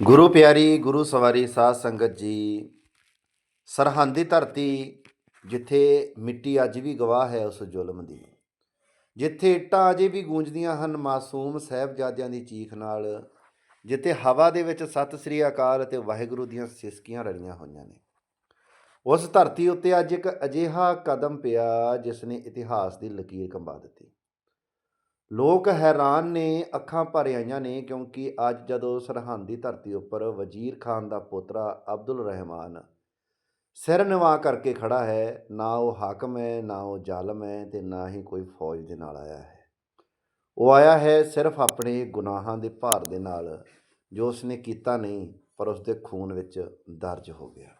ਗੁਰੂ ਪਿਆਰੀ, ਗੁਰੂ ਸਵਾਰੀ ਸਾਧ ਸੰਗਤ ਜੀ, ਸਰਹੰਦੀ ਧਰਤੀ ਜਿੱਥੇ ਮਿੱਟੀ ਅੱਜ ਵੀ ਗਵਾਹ ਹੈ ਉਸ ਜ਼ੁਲਮ ਦੀ, ਜਿੱਥੇ ਇੱਟਾਂ ਅਜੇ ਵੀ ਗੂੰਜਦੀਆਂ ਹਨ ਮਾਸੂਮ ਸਾਹਿਬਜ਼ਾਦਿਆਂ ਦੀ ਚੀਖ ਨਾਲ, ਜਿੱਥੇ ਹਵਾ ਦੇ ਵਿੱਚ ਸਤਿ ਸ੍ਰੀ ਅਕਾਲ ਅਤੇ ਵਾਹਿਗੁਰੂ ਦੀਆਂ ਸਿਸਕੀਆਂ ਰਲੀਆਂ ਹੋਈਆਂ ਨੇ। ਉਸ ਧਰਤੀ ਉੱਤੇ ਅੱਜ ਇੱਕ ਅਜਿਹਾ ਕਦਮ ਪਿਆ ਜਿਸ ਨੇ ਇਤਿਹਾਸ ਦੀ ਲਕੀਰ ਕੰਬਾ ਦਿੱਤੀ। ਲੋਕ ਹੈਰਾਨ ਨੇ, ਅੱਖਾਂ ਭਰ ਆਈਆਂ ਨੇ ਕਿਉਂਕਿ ਅੱਜ ਜਦੋਂ ਸਰਹੰਦ ਦੀ ਧਰਤੀ ਉੱਪਰ ਵਜ਼ੀਰ ਖਾਨ ਦਾ ਪੋਤਰਾ ਅਬਦੁਲ ਰਹਿਮਾਨ ਸਿਰ ਨਿਵਾ ਕਰਕੇ ਖੜਾ ਹੈ, ਨਾ ਉਹ ਹਾਕਮ ਹੈ, ਨਾ ਉਹ ਜ਼ਾਲਮ ਹੈ ਤੇ ਨਾ ਹੀ ਕੋਈ ਫੌਜ ਦੇ ਨਾਲ ਆਇਆ ਹੈ। ਉਹ ਆਇਆ ਹੈ ਸਿਰਫ ਆਪਣੇ ਗੁਨਾਹਾਂ ਦੇ ਭਾਰ ਦੇ ਨਾਲ, ਜੋ ਉਸਨੇ ਕੀਤਾ ਨਹੀਂ, ਪਰ ਉਸਦੇ ਖੂਨ ਵਿੱਚ ਦਰਜ ਹੋ ਗਿਆ।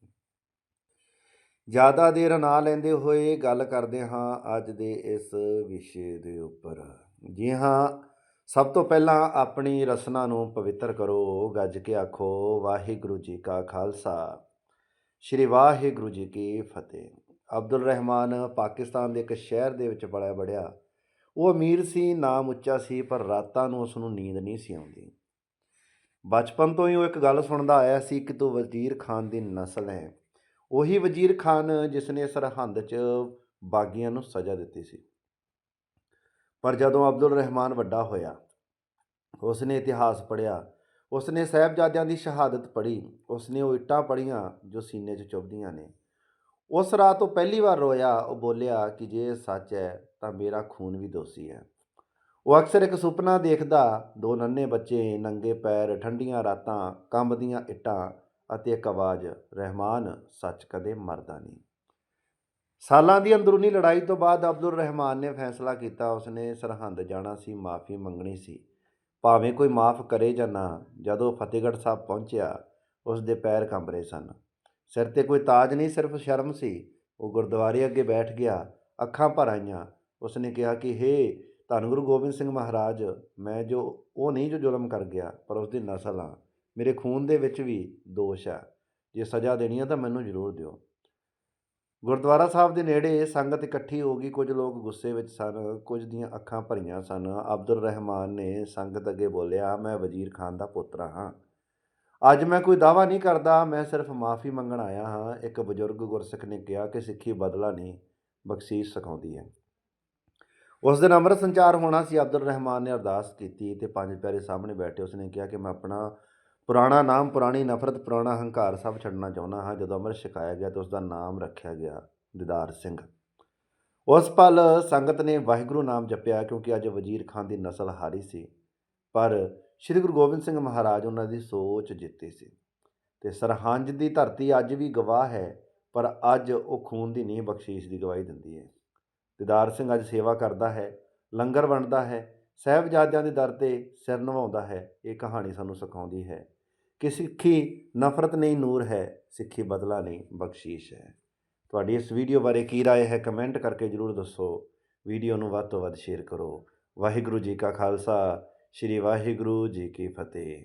ਜ਼ਿਆਦਾ ਦੇਰ ਨਾ ਲੈਂਦੇ ਹੋਏ ਗੱਲ ਕਰਦੇ ਹਾਂ ਅੱਜ ਦੇ ਇਸ ਵਿਸ਼ੇ ਦੇ ਉੱਪਰ। ਜੀ ਹਾਂ, ਸਭ ਤੋਂ ਪਹਿਲਾਂ ਆਪਣੀ ਰਸਨਾ ਨੂੰ ਪਵਿੱਤਰ ਕਰੋ, ਗੱਜ ਕੇ ਆਖੋ, ਵਾਹਿਗੁਰੂ ਜੀ ਕਾ ਖਾਲਸਾ। ਸ਼੍ਰੀ ਵਾਹਿਗੁਰੂ ਜੀ ਕੀ ਫਤਿਹ। ਅਬਦੁਲ ਰਹਿਮਾਨ ਪਾਕਿਸਤਾਨ ਦੇ ਇੱਕ ਸ਼ਹਿਰ ਦੇ ਵਿੱਚ ਪਲਿਆ ਬੜਿਆ। ਉਹ ਅਮੀਰ ਸੀ, ਨਾਮ ਉੱਚਾ ਸੀ, ਪਰ ਰਾਤਾਂ ਨੂੰ ਉਸ ਨੂੰ ਨੀਂਦ ਨਹੀਂ ਸੀ ਆਉਂਦੀ। ਬਚਪਨ ਤੋਂ ਹੀ ਉਹ ਇੱਕ ਗੱਲ ਸੁਣਦਾ ਆਇਆ ਸੀ ਕਿ ਤੂੰ ਵਜ਼ੀਰ ਖਾਨ ਦੀ ਨਸਲ ਹੈ। ਉਹੀ ਵਜ਼ੀਰ ਖਾਨ ਜਿਸ ਨੇ ਸਰਹੰਦ 'ਚ ਬਾਗੀਆਂ ਨੂੰ ਸਜ਼ਾ ਦਿੱਤੀ ਸੀ। ਪਰ ਜਦੋਂ ਅਬਦੁਲ ਰਹਿਮਾਨ ਵੱਡਾ ਹੋਇਆ ਉਸ ਨੇ ਇਤਿਹਾਸ ਪੜ੍ਹਿਆ ਉਸ ਨੇ ਸਾਹਿਬਜ਼ਾਦਿਆਂ ਦੀ ਸ਼ਹਾਦਤ ਪੜ੍ਹੀ ਉਸ ਨੇ ਉਹ ਇੱਟਾਂ ਪੜ੍ਹੀਆਂ ਜੋ ਸੀਨੇ 'ਚ ਚੁੱਭਦੀਆਂ ਨੇ। ਉਸ ਰਾਤ ਉਹ ਪਹਿਲੀ ਵਾਰ ਰੋਇਆ, ਉਹ ਬੋਲਿਆ ਕਿ ਜੇ ਸੱਚ ਹੈ ਤਾਂ ਮੇਰਾ ਖੂਨ ਵੀ ਦੋਸ਼ੀ ਹੈ। ਉਹ ਅਕਸਰ ਇੱਕ ਸੁਪਨਾ ਦੇਖਦਾ, ਦੋ ਨੰਨੇ ਬੱਚੇ, ਨੰਗੇ ਪੈਰ, ਠੰਡੀਆਂ ਰਾਤਾਂ ਕੰਬਦੀਆਂ ਇੱਟਾਂ ਅਤੇ ਇੱਕ ਆਵਾਜ਼, ਰਹਿਮਾਨ, ਸੱਚ ਕਦੇ ਮਰਦਾ ਨਹੀਂ। ਸਾਲਾਂ ਦੀ ਅੰਦਰੂਨੀ ਲੜਾਈ ਤੋਂ ਬਾਅਦ ਅਬਦੁਲ ਰਹਿਮਾਨ ਨੇ ਫੈਸਲਾ ਕੀਤਾ। ਉਸਨੇ ਸਰਹੰਦ ਜਾਣਾ ਸੀ, ਮਾਫੀ ਮੰਗਣੀ ਸੀ। ਭਾਵੇਂ ਕੋਈ ਮਾਫ ਕਰੇ ਜਾਂ ਨਾ, ਜਦੋਂ ਫਤਿਹਗੜ੍ਹ ਸਾਹਿਬ ਪਹੁੰਚਿਆ ਉਸ ਦੇ ਪੈਰ ਕੰਬ ਰਹੇ ਸਨ। ਸਿਰ ਤੇ ਕੋਈ ਤਾਜ ਨਹੀਂ, ਸਿਰਫ ਸ਼ਰਮ ਸੀ। ਉਹ ਗੁਰਦੁਆਰੇ ਅੱਗੇ ਬੈਠ ਗਿਆ, ਅੱਖਾਂ ਭਰ ਆਈਆਂ। ਉਸਨੇ ਕਿਹਾ ਕਿ, ਹੇ, ਧੰਨ ਗੁਰੂ ਗੋਬਿੰਦ ਸਿੰਘ ਮਹਾਰਾਜ, ਮੈਂ ਜੋ, ਉਹ ਨਹੀਂ ਜੋ ਜ਼ੁਲਮ ਕਰ ਗਿਆ, ਪਰ ਉਸ ਦੀ ਨਸਲ ਹਾਂ ਮੇਰੇ ਖੂਨ ਦੇ ਵਿੱਚ ਵੀ ਦੋਸ਼ ਹੈ ਜੇ ਸਜ਼ਾ ਦੇਣੀ ਹੈ ਤਾਂ ਮੈਨੂੰ ਜ਼ਰੂਰ ਦਿਓ। ਗੁਰਦੁਆਰਾ ਸਾਹਿਬ ਦੇ ਨੇੜੇ ਸੰਗਤ ਇਕੱਠੀ ਹੋ ਗਈ। ਕੁਝ ਲੋਕ ਗੁੱਸੇ ਵਿੱਚ ਸਨ। ਕੁਝ ਦੀਆਂ ਅੱਖਾਂ ਭਰੀਆਂ ਸਨ। ਅਬਦੁਲ ਰਹਿਮਾਨ ਨੇ ਸੰਗਤ ਅੱਗੇ ਬੋਲਿਆ, ਮੈਂ ਵਜ਼ੀਰ ਖਾਨ ਦਾ ਪੁੱਤਰ ਹਾਂ। ਅੱਜ ਮੈਂ ਕੋਈ ਦਾਵਾ ਨਹੀਂ ਕਰਦਾ। ਮੈਂ ਸਿਰਫ ਮਾਫੀ ਮੰਗਣ ਆਇਆ ਹਾਂ। ਇੱਕ ਬਜ਼ੁਰਗ ਗੁਰਸਿੱਖ ਨੇ ਕਿਹਾ ਕਿ ਸਿੱਖੀ ਬਦਲਾ ਨਹੀਂ, ਬਖਸ਼ੀਸ਼ ਸਿਖਾਉਂਦੀ ਹੈ। ਉਸ ਦਿਨ ਅੰਮ੍ਰਿਤ ਸੰਚਾਰ ਹੋਣਾ ਸੀ। ਅਬਦੁਲ ਰਹਿਮਾਨ ਨੇ ਅਰਦਾਸ ਕੀਤੀ ਤੇ ਪੰਜ ਪਿਆਰੇ ਸਾਹਮਣੇ ਬੈਠੇ। ਉਸਨੇ ਕਿਹਾ ਕਿ ਮੈਂ ਆਪਣਾ ਪੁਰਾਣਾ ਨਾਮ, ਪੁਰਾਣੀ ਨਫ਼ਰਤ, ਪੁਰਾਣਾ ਹੰਕਾਰ ਸਭ ਛੱਡਣਾ ਚਾਹੁੰਦਾ ਹਾਂ। ਜਦੋਂ ਅੰਮ੍ਰਿਤ ਛਕਾਇਆ ਗਿਆ ਤਾਂ ਉਸ ਦਾ ਨਾਮ ਰੱਖਿਆ ਗਿਆ, ਦਿਦਾਰ ਸਿੰਘ। ਉਸ ਪਲ ਸੰਗਤ ਨੇ ਵਾਹਿਗੁਰੂ ਨਾਮ ਜਪਿਆ ਕਿਉਂਕਿ ਅੱਜ ਵਜ਼ੀਰ ਖਾਨ ਦੀ ਨਸਲ ਹਾਰੀ ਸੀ। ਪਰ ਸ੍ਰੀ ਗੁਰੂ ਗੋਬਿੰਦ ਸਿੰਘ ਮਹਾਰਾਜ ਉਹਨਾਂ ਦੀ ਸੋਚ ਜਿੱਤੀ ਸੀ। ਤੇ ਸਰਹੰਜ ਦੀ ਧਰਤੀ ਅੱਜ ਵੀ ਗਵਾਹ ਹੈ, ਪਰ ਅੱਜ ਉਹ ਖੂਨ ਦੀ ਨਹੀਂ ਬਖਸ਼ੀਸ਼ ਦੀ ਗਵਾਹੀ ਦਿੰਦੀ ਹੈ। ਦਿਦਾਰ ਸਿੰਘ ਅੱਜ ਸੇਵਾ ਕਰਦਾ ਹੈ, ਲੰਗਰ ਵੰਡਦਾ ਹੈ ਸਾਹਿਬਜ਼ਾਦਿਆਂ ਦੇ ਦਰ ਤੇ ਸਿਰ ਨਿਵਾਉਂਦਾ ਹੈ ਇਹ ਕਹਾਣੀ ਸਾਨੂੰ ਸਿਖਾਉਂਦੀ ਹੈ ਕਿ ਸਿੱਖੀ ਨਫ਼ਰਤ ਨਹੀਂ ਨੂਰ ਹੈ ਸਿੱਖੀ ਬਦਲਾ ਨਹੀਂ ਬਖਸ਼ੀਸ਼ ਹੈ ਤੁਹਾਡੀ ਇਸ ਵੀਡੀਓ ਬਾਰੇ ਕੀ رائے ਹੈ ਕਮੈਂਟ ਕਰਕੇ ਜਰੂਰ ਦੱਸੋ ਵੀਡੀਓ ਨੂੰ ਵੱਧ ਤੋਂ ਵੱਧ ਸ਼ੇਅਰ ਕਰੋ ਵਾਹਿਗੁਰੂ ਜੀ ਕਾ ਖਾਲਸਾ ਸ੍ਰੀ ਵਾਹਿਗੁਰੂ ਜੀ ਕੀ ਫਤਿਹ